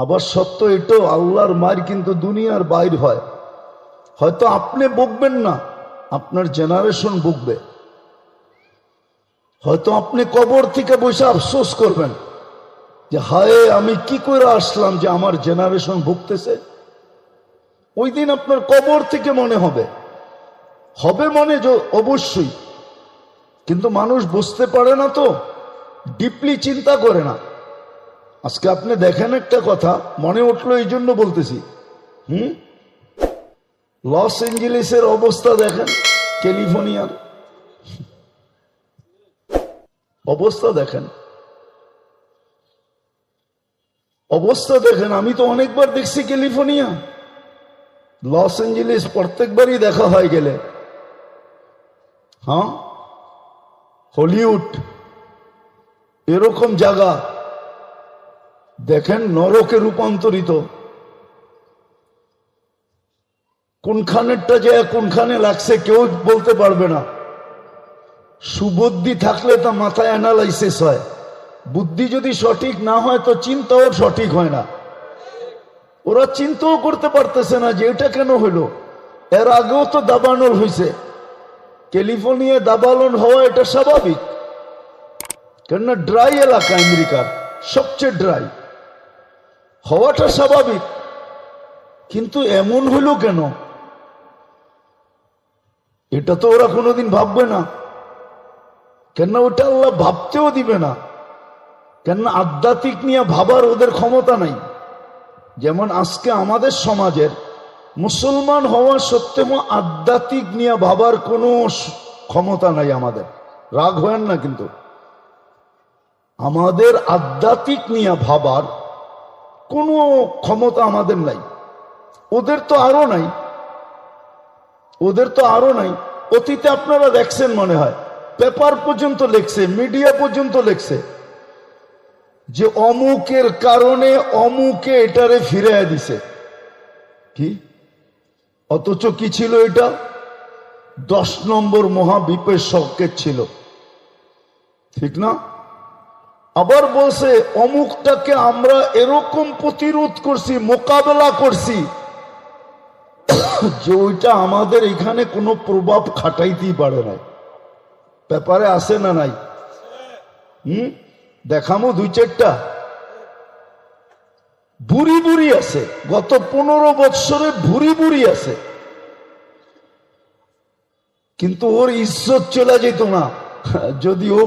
আবার সত্য এটাও, আল্লাহর মার কিন্তু দুনিয়ার বাইর হয়। হয়তো আপনি বকবেন না, আপনার জেনারেশন বুকবে। হয়তো আপনি কবর থেকে বসে আফসোস করবেন যে, হায়, আমি কি করে আসলাম যে আমার জেনারেশন ভুগতেছে ওই দিন আপনার কবর থেকে মনে হবে। হবে মনে অবশ্যই। কিন্তু মানুষ বুঝতে পারে না তো ডিপলি চিন্তা করে না। আজকে আপনি দেখেন একটা কথা, মনে উঠল এই জন্য বলতেছি। হুম? লস এঞ্জেলিসের অবস্থা দেখেন, ক্যালিফোর্নিয়ার। অবস্থা দেখেন। অবস্থা দেখেন, আমি তো অনেকবার দেখছি ক্যালিফোর্নিয়া। লস এঞ্জেলিস প্রত্যেকবারই দেখা হয় গেলে। হ্যাঁ? হলিউড। এরকম জায়গা। দেখেন নরকে রূপান্তরিত। কোনখানেরটা যে কোনখানে লাগছে কেউ বলতে পারবে না। সুবুদ্ধি থাকলে তা মাথায় অ্যানালাইসিস হয়। বুদ্ধি যদি সঠিক না হয়, তো চিন্তাও সঠিক হয় না। ওরা চিন্তাও করতে পারতেছে না যে এটা কেন হইল এর আগেও তো দাবানল হয়েছে। ক্যালিফোর্নিয়া দাবালন হওয়া এটা স্বাভাবিক। কেননা ড্রাই এলাকা আমেরিকার, সবচেয়ে ড্রাই। হওয়াটা স্বাভাবিক, কিন্তু এমন হইল কেন? এটা তো ওরা কোনোদিন ভাববে না। কেননা ওটা আল্লাহ ভাবতেও দিবে না। কেননা আধ্যাত্মিক নিয়ে ভাবার ওদের ক্ষমতা নাই। যেমন আজকে আমাদের সমাজের মুসলমান হওয়া সত্ত্বেও আধ্যাত্মিক নিয়ে ভাবার কোনো ক্ষমতা নাই আমাদের। রাগ হয় না কিন্তু। আমাদের আধ্যাত্মিক নিয়ে ভাবার কোনো ক্ষমতা আমাদের নাই। ওদের তো আরও নাই। ওদের তো আরও নাই। অতীতে আপনারা দেখছেন মনে হয়। পেপার পর্যন্ত লেখছে, মিডিয়া পর্যন্ত লেখছে। যে অমুকের কারণে অমুকে এটারে ফিরে দিছে। কি? অথচ কি ছিল এটা? দশ নম্বর মহাবিপের সংকেত ছিল। ঠিক না? আবার বলছে, অমুকটাকে আমরা এরকম প্রতিরোধ করছি, মোকাবেলা করছি, যে ওইটা আমাদের এখানে কোনো প্রভাব খাটাইতেই পারে না। ব্যাপারে আছে না নাই? হুম? দেখামো দুই চারটা। বুড়ি বুড়ি আছে, গত পনেরো বৎসরে ভুরি বুড়ি আছে। কিন্তু ওর ইজ্জত চলে যেত না। যদি ও